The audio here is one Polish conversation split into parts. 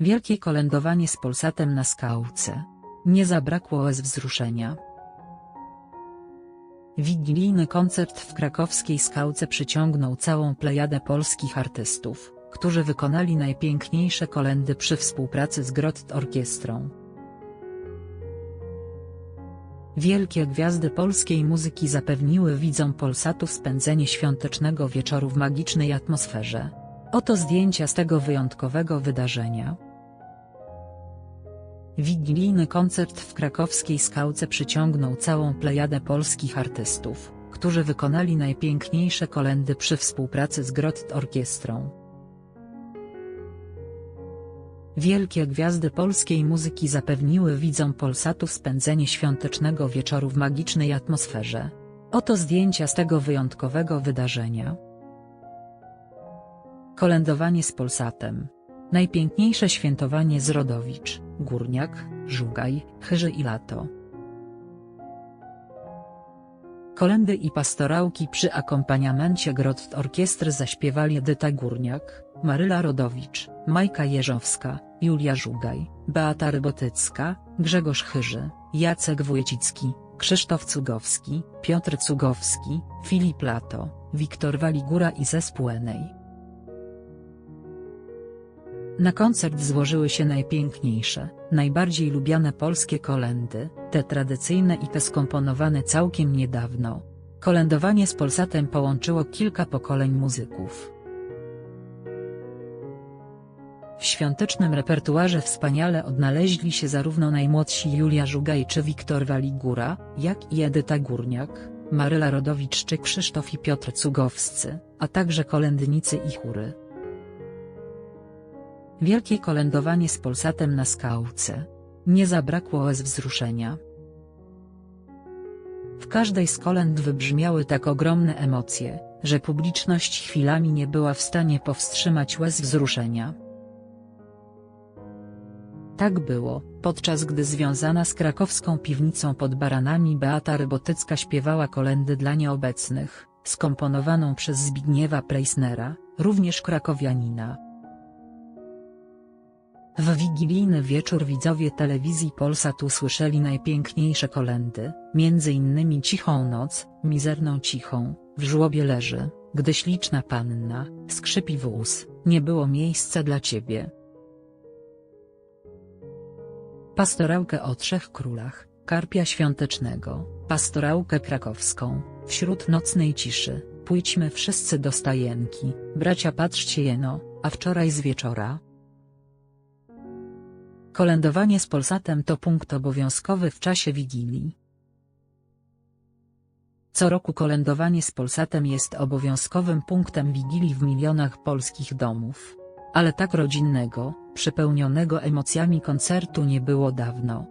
Wielkie kolędowanie z Polsatem na skałce. Nie zabrakło łez wzruszenia. Wigilijny koncert w krakowskiej skałce przyciągnął całą plejadę polskich artystów, którzy wykonali najpiękniejsze kolendy przy współpracy z Grot Orkiestrą. Wielkie gwiazdy polskiej muzyki zapewniły widzom Polsatu spędzenie świątecznego wieczoru w magicznej atmosferze. Oto zdjęcia z tego wyjątkowego wydarzenia. Wigilijny koncert w krakowskiej skałce przyciągnął całą plejadę polskich artystów, którzy wykonali najpiękniejsze kolendy przy współpracy z Grot Orkiestrą. Wielkie gwiazdy polskiej muzyki zapewniły widzom Polsatu spędzenie świątecznego wieczoru w magicznej atmosferze. Oto zdjęcia z tego wyjątkowego wydarzenia. Kolędowanie z Polsatem. Najpiękniejsze świętowanie z Rodowicz, Górniak, Żugaj, Chyży i Lato. Kolendy i pastorałki przy akompaniamencie Grot Orkiestry zaśpiewali Edyta Górniak, Maryla Rodowicz, Majka Jeżowska, Julia Żugaj, Beata Rybotycka, Grzegorz Chyży, Jacek Wójcicki, Krzysztof Cugowski, Piotr Cugowski, Filip Lato, Wiktor Waligura i zespół Enej. Na koncert złożyły się najpiękniejsze, najbardziej lubiane polskie kolendy, te tradycyjne i te skomponowane całkiem niedawno. Kolędowanie z Polsatem połączyło kilka pokoleń muzyków. W świątecznym repertuarze wspaniale odnaleźli się zarówno najmłodsi Julia Żugaj czy Wiktor Waligura, jak i Edyta Górniak, Maryla Rodowicz czy Krzysztof i Piotr Cugowscy, a także kolędnicy i chóry. Wielkie kolędowanie z Polsatem na skałce. Nie zabrakło łez wzruszenia. W każdej z kolęd wybrzmiały tak ogromne emocje, że publiczność chwilami nie była w stanie powstrzymać łez wzruszenia. Tak było, podczas gdy związana z krakowską piwnicą pod baranami Beata Rybotycka śpiewała kolendy dla nieobecnych, skomponowaną przez Zbigniewa Preissnera, również krakowianina. W wigilijny wieczór widzowie telewizji Polsat usłyszeli najpiękniejsze kolendy, między innymi Cichą noc, mizerną cichą, w żłobie leży, gdy śliczna panna, skrzypi wóz, nie było miejsca dla ciebie. Pastorałkę o trzech królach, karpia świątecznego, pastorałkę krakowską, wśród nocnej ciszy, pójdźmy wszyscy do stajenki, bracia patrzcie jeno, a wczoraj z wieczora, Kolędowanie z Polsatem to punkt obowiązkowy w czasie Wigilii. Co roku kolędowanie z Polsatem jest obowiązkowym punktem Wigilii w milionach polskich domów. Ale tak rodzinnego, przepełnionego emocjami koncertu nie było dawno.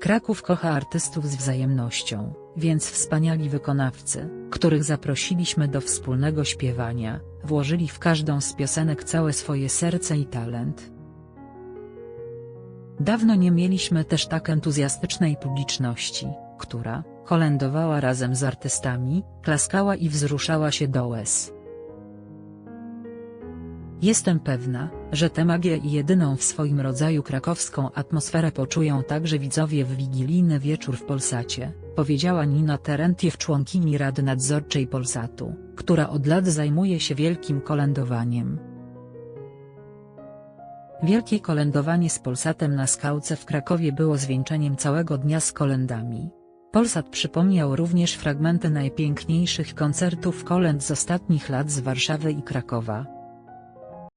Kraków kocha artystów z wzajemnością, więc wspaniali wykonawcy, których zaprosiliśmy do wspólnego śpiewania, włożyli w każdą z piosenek całe swoje serce i talent. Dawno nie mieliśmy też tak entuzjastycznej publiczności, która, kolędowała razem z artystami, klaskała i wzruszała się do łez. Jestem pewna, że tę magię i jedyną w swoim rodzaju krakowską atmosferę poczują także widzowie w wigilijny wieczór w Polsacie, powiedziała Nina Terentiew członkini Rady Nadzorczej Polsatu, która od lat zajmuje się wielkim kolędowaniem. Wielkie kolędowanie z Polsatem na skałce w Krakowie było zwieńczeniem całego dnia z kolendami. Polsat przypomniał również fragmenty najpiękniejszych koncertów kolęd z ostatnich lat z Warszawy i Krakowa.